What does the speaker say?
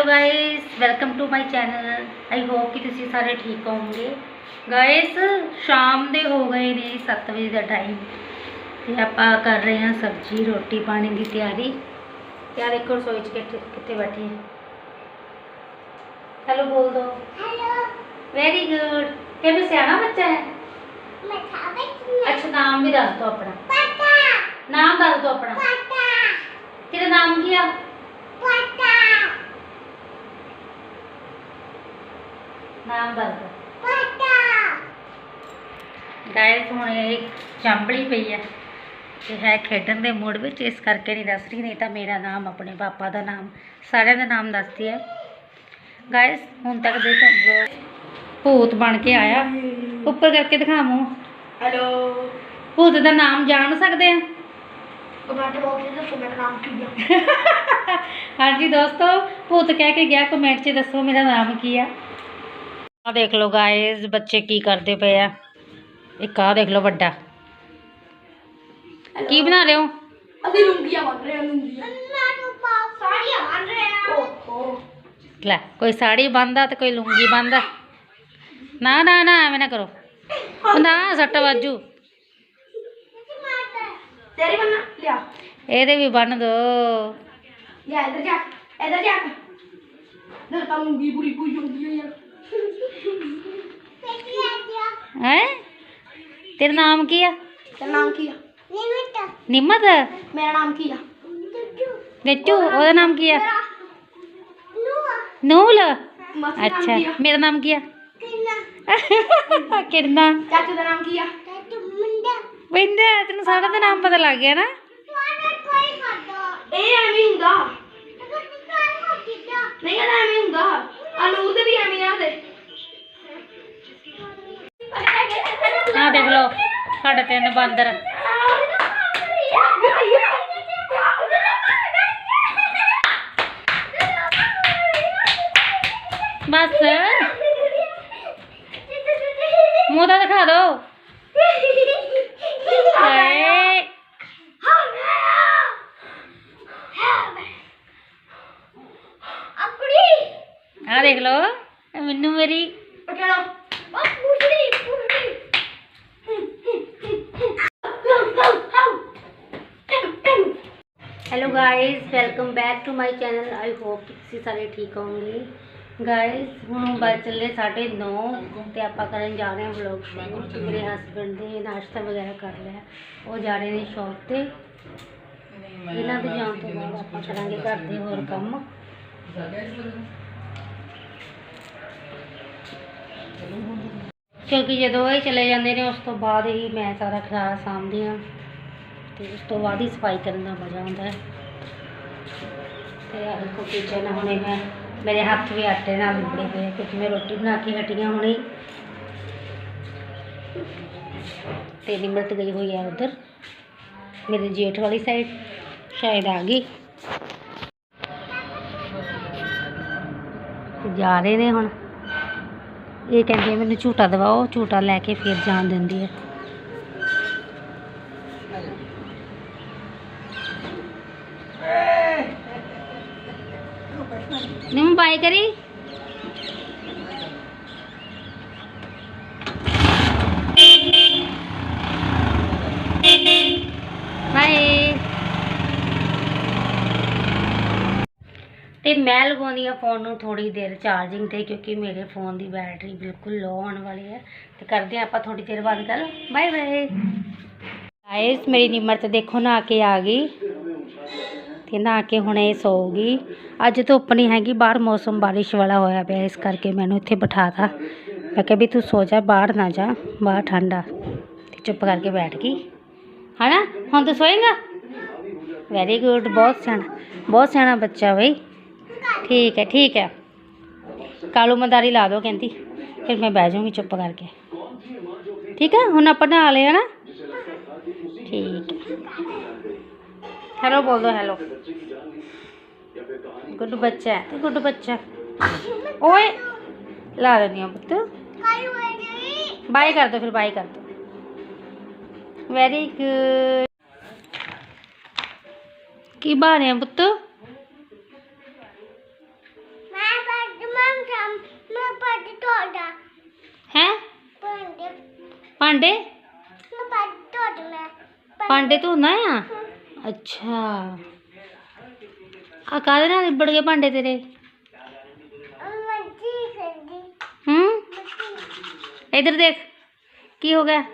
hello guys welcome to my channel I hope ਕਿ ਤੁਸੀਂ ਸਾਰੇ ਠੀਕ ਹੋਵੋਗੇ ਗਾਇਸ ਸ਼ਾਮ ਦੇ ਹੋ ਗਏ ਨੇ 7 ਵਜੇ ਦਾ ਟਾਈਮ ਤੇ ਆਪਾਂ ਕਰ ਰਹੇ ਹਾਂ ਸਬਜ਼ੀ ਰੋਟੀ ਪਾਣੀ ਦੀ ਤਿਆਰੀ ਤੇ ਆ ਦੇਖੋ ਰਸੋਈ 'ਚ ਕਿੱਥੇ ਕਿੱਥੇ ਬੈਠੀ ਹੈ ਹੈਲੋ ਬੋਲ ਦੋ ਹੈਲੋ ਵੈਰੀ ਗੁੱਡ ਕਿਵੇਂ ਸਿਆਣਾ ਬੱਚਾ ਹੈ ਮੈਂ ਖਾਵੇ ਅੱਛਾ ਨਾਮ ਵੀ ਦੱਸ ਦੋ ਆਪਣਾ ਪਤਾ ਨਾਮ ਦੱਸ ਦੋ ਆਪਣਾ ਨਾਮ ਦੱਸ ਦੋ ਗਾਇਸ ਹੁਣ ਇਹ ਚਾਂਬਲੀ ਪਈ ਹੈ ਤੇ ਹੈ ਖੇਡਣ ਦੇ ਮੂਡ ਵਿੱਚ ਇਸ ਕਰਕੇ ਨਹੀਂ ਦੱਸ ਰਹੀ ਨਹੀਂ ਤਾਂ ਮੇਰਾ ਨਾਮ ਆਪਣੇ ਪਾਪਾ ਦਾ ਨਾਮ ਸਾਰਿਆਂ ਦਾ ਨਾਮ ਦੱਸਦੀ ਹੈ ਗਾਇਸ ਹੁਣ ਤੱਕ ਦੇ ਤਾਂ ਭੂਤ ਬਣ ਕੇ ਆਇਆ। ਉੱਪਰ ਕਰਕੇ ਦਿਖਾਵਾਂ। ਹੈਲੋ। ਭੂਤ ਦਾ ਨਾਮ ਜਾਣ ਸਕਦੇ ਆ? ਕਮੈਂਟ ਬਾਕਸ ਵਿੱਚ ਦੱਸੋ ਮੇਰਾ ਨਾਮ ਕੀ ਹੈ ਹਾਂਜੀ ਦੋਸਤੋ ਭੂਤ ਕਹਿ ਕੇ ਗਿਆ ਕਮੈਂਟ 'ਚ ਦੱਸੋ ਮੇਰਾ ਨਾਮ ਕੀ ਆ। ਆ ਦੇਖ ਲਓ ਗਾਇਸ ਬੱਚੇ ਕੀ ਕਰਦੇ ਪਏ ਆ ਇੱਕ ਆ ਦੇਖ ਲਓ ਵੱਡਾ ਕੀ ਬਣਾ ਰਹੇ ਹੋ ਅਸੀਂ ਲੁੰਗੀਆਂ ਬਣ ਰਹੇ ਹਾਂ ਲੁੰਗੀਆਂ ਮੈਂ ਨੂੰ ਪਾ ਸਾੜੀਆਂ ਬਣ ਰਹੇ ਹਾਂ ਓਹੋ ਲੈ ਕੋਈ ਸਾੜੀ ਬੰਨਦਾ ਤੇ ਕੋਈ ਲੁੰਗੀ ਬੰਨਦਾ ਨਾ ਨਾ ਨਾ ਐਵੇਂ ਨਾ ਕਰੋ ਉਹ ਨਾ ਸੱਟ ਵਾਜੂ ਤੇਰੀ ਬੰਨਾ ਲਿਆ ਇਹਦੇ ਵੀ ਬੰਨ ਦੋ ਲਿਆ ਇਧਰ ਜਾ ਇਧਰ ਜਾ ਦਰ ਤਾਂ ਲੁੰਗੀ ਪੂਰੀ ਪੂਰੀ ਹੁੰਦੀ ਹੈ ਯਾਰ ਹੈ? ਤੇਰਾ ਨਾਮ ਕੀ ਆ? ਤੇਰਾ ਨਾਮ ਕੀ ਆ? ਨਿਮਿਤ। ਨਿੰਮਤ? ਮੇਰਾ ਨਾਮ ਕੀ ਆ? ਗੱਚੂ ਉਹਦਾ ਨਾਮ ਕੀ ਆ? ਨੂਆ। ਨੂਲ? ਅੱਛਾ। ਮੇਰਾ ਨਾਮ ਕੀ ਆ? ਕਿੰਨਾ। ਕਿਰਨਾ। ਚਾਚੂ ਦਾ ਨਾਮ ਕੀ ਆ? ਚਾਚੂ ਮੁੰਡਾ। ਵੈਂਦਾ ਤੈਨੂੰ ਸਾਰਾ ਦਾ ਨਾਮ ਪਤਾ ਲੱਗ ਗਿਆ ਨਾ? ਇਹ ਐਵੇਂ ਹੁੰਦਾ। ਨਹੀਂ ਇਹ ਐਵੇਂ ਹੁੰਦਾ। ਅਨੂ ਦੇ ਵੀ ਐਵੇਂ ਆ ਦੇ ਦੇਖ ਲਓ ਸਾਡੇ ਤਿੰਨ ਬਾਂਦਰ। ਬਸ। ਮੂੰਹ ਤਾਂ ਦਿਖਾ ਦਿਓ ਹਾਏ। ਆ ਦੇਖ ਲਓ ਮੈਨੂੰ ਮੇਰੀ hello guys welcome back to my channel I hope ਕਿ ਤੁਸੀਂ ਸਾਰੇ ਠੀਕ ਹੋਵੋਗੇ। ਗਾਇਸ ਹੁਣ ਬਾਅਦ ਚੱਲੇ 9:30 ਤੇ ਆਪਾਂ ਕਰਨ ਜਾ ਰਹੇ ਹਾਂ ਵਲੌਗ ਸ਼ੂਟ ਮੇਰੇ ਹਸਬੰਡ ਦੇ ਨਾਸ਼ਤਾ ਵਗੈਰਾ ਕਰ ਲਿਆ। ਉਹ ਜਾ ਰਹੇ ਨੇ ਸ਼ੌਪ ਤੇ। ਇਹਨਾਂ ਦੇ ਜਾਣ ਤੋਂ ਬਾਅਦ ਆਪਾਂ ਕਰਾਂਗੇ ਘਰ ਦੇ ਹੋਰ ਕੰਮ। ਕਿਉਂਕਿ ਜਦੋਂ ਇਹ ਚਲੇ ਜਾਂਦੇ ਨੇ ਉਸ ਤੋਂ ਬਾਅਦ ਹੀ ਮੈਂ ਸਾਰਾ ਖਿਆਲ ਸਾਂਭਦੀ ਹਾਂ। ਤੇ ਉਸ ਤੋਂ ਬਾਅਦ ਹੀ ਸਫ਼ਾਈ ਕਰਨ ਦਾ ਮਜ਼ਾ ਆਉਂਦਾ ਹੈ। ਤੇ ਆਹ ਦੇਖੋ ਕਿਚਨ ਹੁਣੇ ਮੈਂ, ਮੇਰੇ ਹੱਥ ਵੀ ਆਟੇ ਨਾਲ ਲਿਬੜੇ ਪਏ ਆ, ਕਿਉਂਕਿ ਮੈਂ ਰੋਟੀ ਬਣਾ ਕੇ ਹਟੀ ਹਾਂ ਹੁਣੇ। ਤੇ ਨਿਮਰਤ ਗਈ ਹੋਈ ਹੈ ਉਧਰ। ਮੇਰੇ ਜੇਠ ਵਾਲੀ ਸਾਈਡ ਸ਼ਾਇਦ ਆ ਗਈ। ਜਾ ਰਹੇ ਨੇ ਹੁਣ। ਇਹ ਕਹਿੰਦੇ ਮੈਨੂੰ ਝੂਟਾ ਦਵਾਓ, ਝੂਟਾ ਲੈ ਕੇ ਫਿਰ ਜਾਣ ਦਿੰਦੀ ਹੈ ਨਿੰਮ ਬਾਈ ਕਰੀ? ਤੇ ਮੈਂ ਲਗਾਉਂਦੀ ਆ ਫੋਨ ਨੂੰ ਥੋੜੀ ਦੇਰ ਚਾਰਜਿੰਗ ਤੇ, ਕਿਉਂਕਿ ਮੇਰੇ ਫੋਨ ਦੀ ਬੈਟਰੀ ਬਿਲਕੁਲ ਲੋ ਆਉਣ ਵਾਲੀ ਹੈ। ਤੇ ਕਰਦੇ ਆ ਆਪਾਂ ਥੋੜੀ ਦੇਰ ਬਾਅਦ ਗੱਲ। ਬਾਏ ਬਾਏ ਗਾਇਸ ਮੇਰੀ ਨਿਮਰਤ ਦੇਖੋ ਨਾ ਕੇ ਆ ਗਈ। ਤੇ ਨਹਾ ਕੇ ਹੁਣ ਇਹ ਸੌਗੀ ਅੱਜ ਧੁੱਪ ਨਹੀਂ ਹੈਗੀ ਬਾਹਰ ਮੌਸਮ ਬਾਰਿਸ਼ ਵਾਲਾ ਹੋਇਆ ਪਿਆ ਇਸ ਕਰਕੇ ਮੈਨੂੰ ਇੱਥੇ ਬਿਠਾਤਾ ਮੈਂ ਕਿਹਾ ਵੀ ਤੂੰ ਸੋ ਜਾ ਬਾਹਰ ਨਾ ਜਾ ਬਾਹਰ ਠੰਡਾ ਤੇ ਚੁੱਪ ਕਰਕੇ ਬੈਠ ਗਈ ਹਨਾ ਹੁਣ ਤੂੰ ਸੋਏਗਾ ਵੈਰੀ ਗੁੱਡ ਬਹੁਤ ਸਿਆਣਾ ਬਹੁਤ ਸਿਆਣਾ ਬੱਚਾ ਬਈ ਠੀਕ ਹੈ ਠੀਕ ਹੈ ਕਾਲੂ ਮਦਾਰੀ ਲਾ ਦਿਓ ਕਹਿੰਦੀ ਫਿਰ ਮੈਂ ਬਹਿ ਜਾਊਂਗੀ ਚੁੱਪ ਕਰਕੇ ਠੀਕ ਹੈ ਹੁਣ ਆਪਾਂ ਨਹਾ ਲਿਆ ਨਾ ਠੀਕ ਹੈ हेलो बोल दो हेलो गुड बच्चा है गुड बच्चा. ओए ला दे पुत बाय कर दो फिर बाय कर दो. वेरी गुड की बना रहे पुत हैं? पांडे। पांडे? धोना है अच्छा। आ कादे ना बड़ गए भांडे तेरे। हम्म? इधर देख की हो गया?